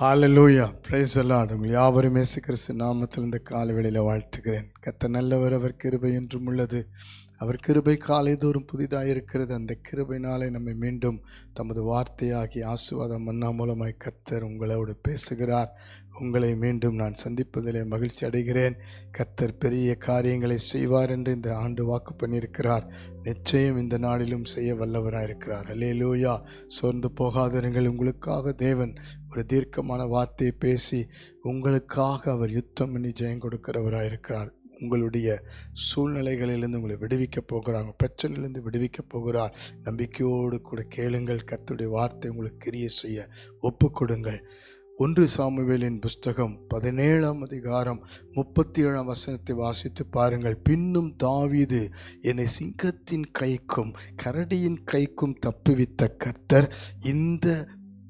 Hallelujah praise the உங்கள் யாவரும் கிறிஸ்து நாமத்தில் இந்த காலவெளியில் வாழ்த்துகிறேன். கத்த நல்லவர் அவர் கிருபை என்றும் உள்ளது. அவர் கிருபை காலைதோறும் புதிதாக இருக்கிறது அந்த கிருபைனாலே நம்மை மீண்டும் தமது வார்த்தையாகி ஆசுவாதம் மன்னா மூலமாய் கத்தர் உங்களோடு பேசுகிறார். உங்களை மீண்டும் நான் சந்திப்பதிலே மகிழ்ச்சி அடைகிறேன். கத்தர் பெரிய காரியங்களை செய்வார் என்று இந்த ஆண்டு வாக்கு பண்ணியிருக்கிறார். நிச்சயம் இந்த நாளிலும் செய்ய வல்லவராக இருக்கிறார். அல்லேலூயா. சோர்ந்து போகாதிருங்கள். உங்களுக்காக தேவன் ஒரு தீர்க்கமான வார்த்தையை பேசி உங்களுக்காக அவர் யுத்தம் பண்ணி ஜெயம் கொடுக்கிறவராக இருக்கிறார். உங்களுடைய சூழ்நிலைகளிலிருந்து உங்களை விடுவிக்க போகிறார். உங்கள் பிரச்சனையிலிருந்து விடுவிக்க போகிறார். நம்பிக்கையோடு கூட கேளுங்கள். கத்துடைய வார்த்தை உங்களுக்கு கிரியை செய்ய ஒப்புக்கொடுங்கள் ஒன்று சாமுவேலின் புஸ்தகம் பதினேழாம் அதிகாரம் முப்பத்தி ஏழாம் வசனத்தை வாசித்து பாருங்கள். பின்னும் தாவீது என்னை சிங்கத்தின் கைக்கும் கரடியின் கைக்கும் தப்புவித்த கர்த்தர் இந்த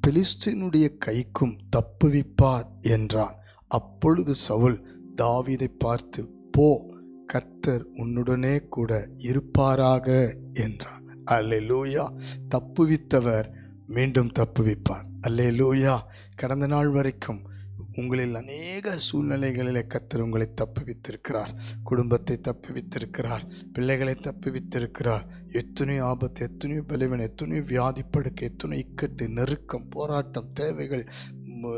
பிலிஸ்டினுடைய கைக்கும் தப்புவிப்பார் என்றான். அப்பொழுது சவுல் தாவீதை பார்த்து போ கர்த்தர் உன்னுடனே கூட இருப்பாராக என்றான். அல்லூயா தப்புவித்தவர் மீண்டும் தப்புவிப்பார். அல்லே லூயா கடந்த நாள் வரைக்கும் உங்களில் அநேக சூழ்நிலைகளில் கத்தர் உங்களை தப்புவித்திருக்கிறார். குடும்பத்தை தப்புவித்திருக்கிறார். பிள்ளைகளை தப்புவித்திருக்கிறார். எத்தனையோ ஆபத்து எத்தனையோ பலவீனம் எத்தனையோ படுக்கை எத்தனை இக்கட்டு நெருக்கம் போராட்டம் தேவைகள்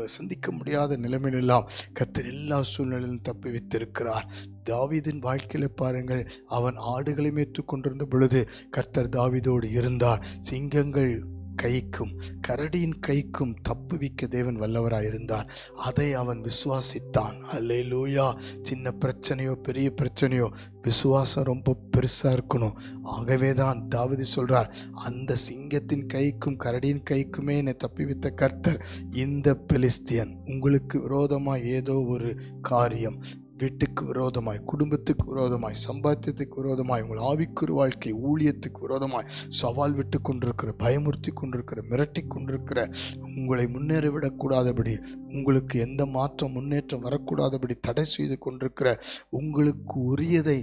சந்திக்க முடியாத நிலைமையிலெல்லாம் கத்தர் எல்லா சூழ்நிலையிலும் தப்பி வைத்திருக்கிறார் தாவீதின் வாழ்க்கையில் பாருங்கள் அவன் ஆடுகளை மேய்த்து கொண்டிருந்த பொழுது கர்த்தர் தாவிதோடு இருந்தார். சிங்கங்கள் கைக்கும் கரடியின் கைக்கும் தப்புவிக்க தேவன் வல்லவராக இருந்தார் அதை அவன் விசுவாசித்தான். அல்லேலூயா. சின்ன பிரச்சனையோ பெரிய பிரச்சனையோ விசுவாசம் ரொம்ப பெருசாக இருக்கணும். ஆகவே தான் தாவதி சொல்கிறார் அந்த சிங்கத்தின் கைக்கும் கரடியின் கைக்குமே என்னை தப்பிவித்த கர்த்தர் இந்த பெலிஸ்தியன். உங்களுக்கு விரோதமாக ஏதோ ஒரு காரியம் வீட்டுக்கு விரோதமாய் குடும்பத்துக்கு விரோதமாய் சம்பாத்தியத்துக்கு விரோதமாய் உங்கள் ஆவிக்குறு வாழ்க்கை ஊழியத்துக்கு விரோதமாய் சவால் விட்டு கொண்டிருக்கிற பயமுறுத்தி கொண்டிருக்கிற மிரட்டி கொண்டிருக்கிற உங்களை முன்னேறிவிடக்கூடாதபடி உங்களுக்கு எந்த மாற்றம் முன்னேற்றம் வரக்கூடாதபடி தடை செய்து கொண்டிருக்கிற உங்களுக்கு உரியதை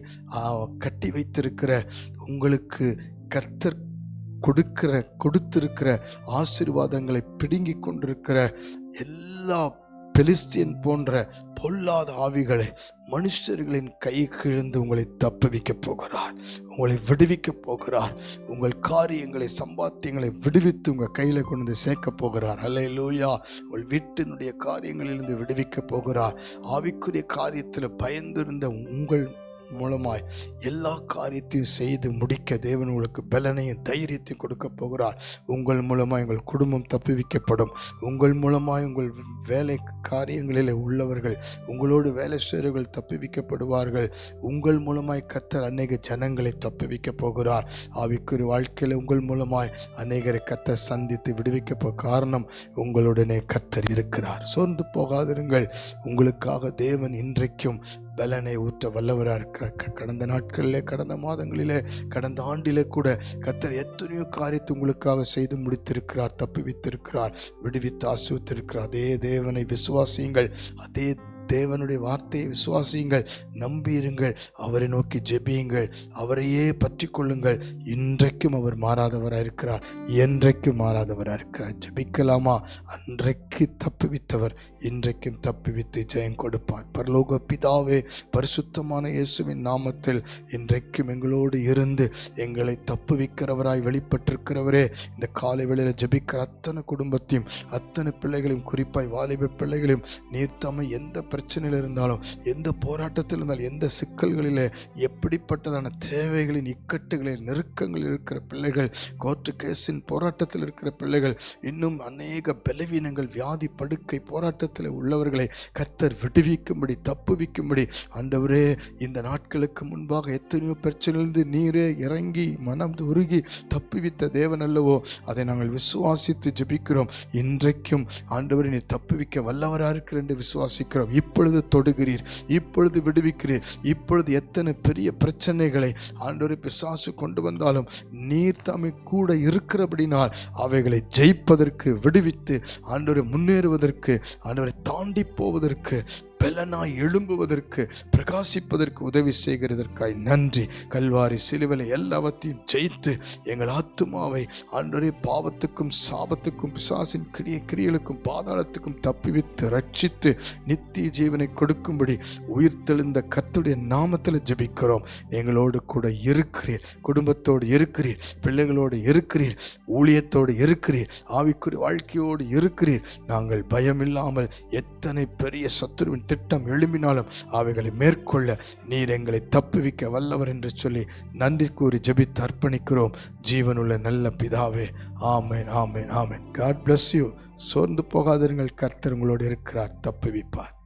கட்டி வைத்திருக்கிற உங்களுக்கு கர்த்தர் கொடுக்கிற கொடுத்திருக்கிற ஆசீர்வாதங்களை பிடுங்கி கொண்டிருக்கிற எல்லா பெலிஸ்தியன் போன்ற பொல்லாத ஆவிகளை மனுஷர்களின் கை கிழந்து உங்களை தப்புவிக்க போகிறார். உங்களை விடுவிக்க போகிறார். உங்கள் காரியங்களை சம்பாத்தியங்களை விடுவித்து உங்கள் கையில் கொண்டு வந்து சேர்க்க போகிறார். அல்ல லூயா உங்கள் வீட்டினுடைய காரியங்களிலிருந்து விடுவிக்க போகிறார். ஆவிக்குரிய காரியத்தில் பயந்திருந்த உங்கள் மூலமாய் எல்லா காரியத்தையும் செய்து முடிக்க தேவன் உங்களுக்கு பலனையும் தைரியத்தையும் கொடுக்க போகிறார். உங்கள் மூலமாய் உங்கள் குடும்பம் தப்புவிக்கப்படும். உங்கள் மூலமாய் உங்கள் வேலை காரியங்களில் உள்ளவர்கள் உங்களோடு வேலை செய்கிறவர்கள் தப்புவிக்கப்படுவார்கள். உங்கள் மூலமாய் கத்தர் அநேக ஜனங்களை தப்புவிக்க போகிறார். ஆவிக்குரிய வாழ்க்கையில் உங்கள் மூலமாய் அநேகரை கத்தர் சந்தித்து விடுவிக்க போ காரணம் உங்களுடனே கத்தர் இருக்கிறார். சோர்ந்து போகாதிருங்கள். உங்களுக்காக தேவன் இன்றைக்கும் பலனை ஊற்ற வல்லவராக இருக்கிறார் க- கடந்த நாட்களிலே கடந்த மாதங்களிலே கடந்த ஆண்டிலே கூட கத்தர் எத்தனையோ காரியத்தை உங்களுக்காக செய்து முடித்திருக்கிறார் தப்புவித்திருக்கிறார் விடுவித்து ஆசிவித்திருக்கிறார் அதே தேவனை விசுவாசியுங்கள் அதே தேவனுடைய வார்த்தையை விசுவாசியுங்கள் நம்பியிருங்கள் அவரை நோக்கி ஜெபியுங்கள் அவரையே பற்றி கொள்ளுங்கள் இன்றைக்கும் அவர் மாறாதவராக இருக்கிறார். என்றைக்கும் மாறாதவராக இருக்கிறார். ஜெபிக்கலாமா? அன்றைக்கு தப்புவித்தவர் இன்றைக்கும் தப்புவித்து ஜெயம் கொடுப்பார். பரலோக பிதாவே பரிசுத்தமான இயேசுவின் நாமத்தில் இன்றைக்கும் எங்களோடு இருந்து எங்களை தப்புவிக்கிறவராய் வெளிப்பட்டிருக்கிறவரே இந்த காலை வேளையில் ஜெபிக்கிற அத்தனை குடும்பத்தையும் அத்தனை பிள்ளைகளையும் குறிப்பாய் வாலிப பிள்ளைகளையும் நீர்த்தமை எந்த பிரச்சனையில் இருந்தாலும் எந்த போராட்டத்தில் இருந்தாலும் எந்த சிக்கல்களில் எப்படிப்பட்டதான தேவைகளின் இக்கட்டுகளில் நெருக்கங்கள் இருக்கிற பிள்ளைகள் கோர்ட்டு கேஸின் போராட்டத்தில் இருக்கிற பிள்ளைகள் இன்னும் அநேக பலவீனங்கள் வியாதி படுக்கை போராட்டத்தில் உள்ளவர்களை கர்த்தர் விடுவிக்கும்படி தப்புவிக்கும்படி ஆண்டவரே இந்த நாட்களுக்கு முன்பாக எத்தனையோ பிரச்சனையிலிருந்து நீரே இறங்கி மனம் உருகி தப்புவித்த தேவன் அல்லவோ அதை நாங்கள் விசுவாசித்து ஜெபிக்கிறோம். இன்றைக்கும் ஆண்டவரை நீர் தப்புவிக்க வல்லவராக இருக்கிற என்று விசுவாசிக்கிறோம். இப்பொழுது தொடுகிறீர் இப்பொழுது விடுவிக்கிறீர். இப்பொழுது எத்தனை பெரிய பிரச்சனைகளை ஆண்டோரை பிசாசு கொண்டு வந்தாலும் நீர் தம்மை கூட இருக்கிறபடினால் அவைகளை ஜெயிப்பதற்கு விடுவித்து ஆண்டோரை முன்னேறுவதற்கு ஆண்டோரை தாண்டி போவதற்கு பலனாய் எழும்புவதற்கு பிரகாசிப்பதற்கு உதவி செய்கிறதற்காய் நன்றி. கல்வாரி சிலுவலை எல்லாவற்றையும் ஜெயித்து எங்கள் ஆத்துமாவை ஆண்டவரே பாவத்துக்கும் சாபத்துக்கும் பிசாசின் கிரிய கிரியலுக்கும் பாதாளத்துக்கும் தப்பிவித்து ரட்சித்து நித்திய ஜீவனை கொடுக்கும்படி உயிர்த்தெழுந்த கத்துடைய நாமத்தில் ஜெபிக்கிறோம். எங்களோடு கூட இருக்கிறீர் குடும்பத்தோடு இருக்கிறீர் பிள்ளைகளோடு இருக்கிறீர் ஊழியத்தோடு இருக்கிறீர் ஆவிக்குரிய வாழ்க்கையோடு இருக்கிறீர். நாங்கள் பயமில்லாமல் எத்தனை பெரிய சத்துருவின் திட்டம் எழும்பினாலும் அவைகளை மேற்கொள்ள நீர் எங்களை தப்புவிக்க வல்லவர் என்று சொல்லி நன்றி கூறி ஜெபித்து அர்ப்பணிக்கிறோம். ஜீவனுள்ள நல்ல பிதாவே ஆமேன் ஆமேன் ஆமேன். காட் பிளஸ் யூ சோர்ந்து போகாதிருங்கள். கர்த்தர் உங்களோடு இருக்கிறார். தப்புவிப்பார்.